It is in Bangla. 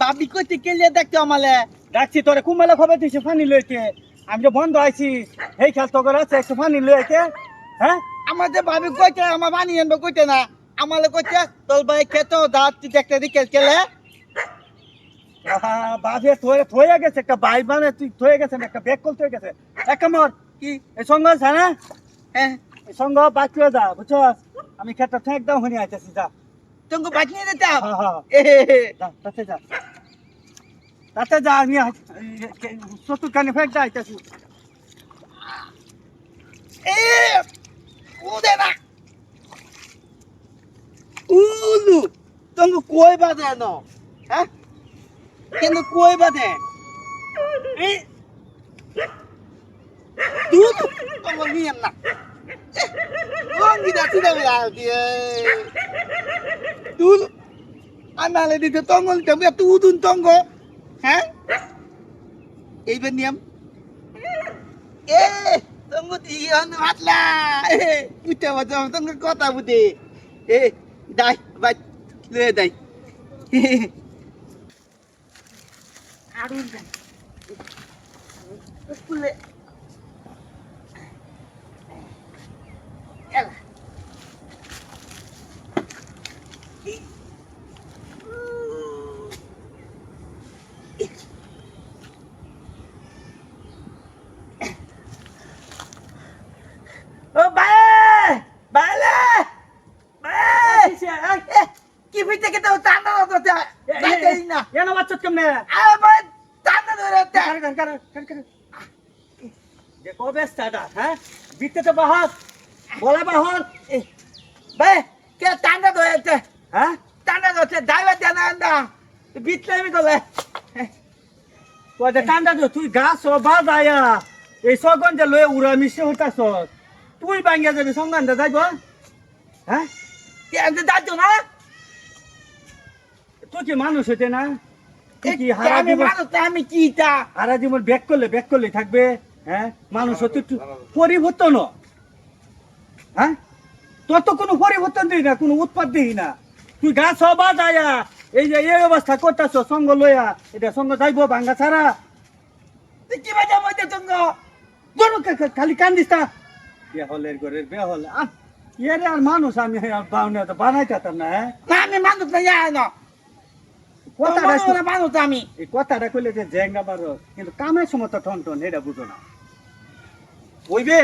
বাবি কইতে গেলে দেখতে আমালে? ডাকছি তোরে কুমেলা খবর দিছি পানি লইতে? আমি যে বন্ধ আইছি এই খেল তো আছে একটু পানি লইতে হ্যাঁ? আমাদের ভাবি কইতে আমার বানি আনবে কইতে না। আমালে কইতে তোর ভাই খেতো দাঁত দেখতে দিকে কেলে থয়ে থয়ে গেছে একটা বাই মানে তুই থয়ে গেছে একটা ব্যাগ কল থয়ে গেছে। এক মর কি? এই সঙ্গ আছে না হ্যাঁ। এই সঙ্গ বাকি যা বুঝছ আমি খেটটা ঠেক দাও হনি আইতেছি যা। তুমি বাকি নিয়ে দিতে হ্যাঁ হ্যাঁ এ যা তাতে যা তাতে যা আমি চতুর কানে ফেক যা আইতেছি এ উদে না উলু তুমি কই বাদে ন হ্যাঁ কিন্তু কই বাদে এই দুধ তোমার নিয়ে না রঙ্গিদা চিদা বেলা দিয়ে দুধ আনালে দিতে তঙ্গল তুমি এত উদুন তঙ্গ হ্যাঁ এইবার নিয়ম এ তঙ্গ দিয়ন মাতলা এ উঠে বাজা তঙ্গ কথা বুঝে এ দাই বাই লে দাই আরুন দাই যাই না? ಏನ বাচ্চা কেমনে? আ বাই টানা ধরে তে কার কার কার কার যে কবে স্টার্ট হ্যাঁ? বিতে তো বাহাস বলা বাহন বাই কে টানা ধরে তে হ্যাঁ? টানা ধরে দাইবা জানা না বিতলে মি তোলে কয়ে কান্দা তো তুই গাছ বাজ আয়া এই সগঞ্জে লয়ে উড়া মিশে হতাস তুই বাঙ্গিয়া যাবি সঙ্গানটা যাইব হ্যাঁ? কে আনতে দাজো না? তুই কি মানুষ হইতে না? আমি কি তা? হারা জীবন ব্যাক করলে ব্যাক করলে থাকবে হ্যাঁ? মানুষ হতে পরিবর্তন। হ্যাঁ? তোর তো কোনো পরিবর্তন দিই না কোনো উৎপাদ দিই না। তুই গাছ হবা যায়া এই যে এই অবস্থা করতেছ সঙ্গ লইয়া এটা সঙ্গ যাইব ভাঙ্গা ছাড়া। তুই কি বাজা মধ্যে কা- খালি কান্দিস তা। বেহলের ঘরের বেহল। আর মানুষ আমি বানাইতাম না হ্যাঁ? আমি মানুষ না। কথাটা আমি এই কইলে যে জেঙ্গা মারো কিন্তু কামের সময় তো ঠন ঠন এটা বুঝো না। ওইবে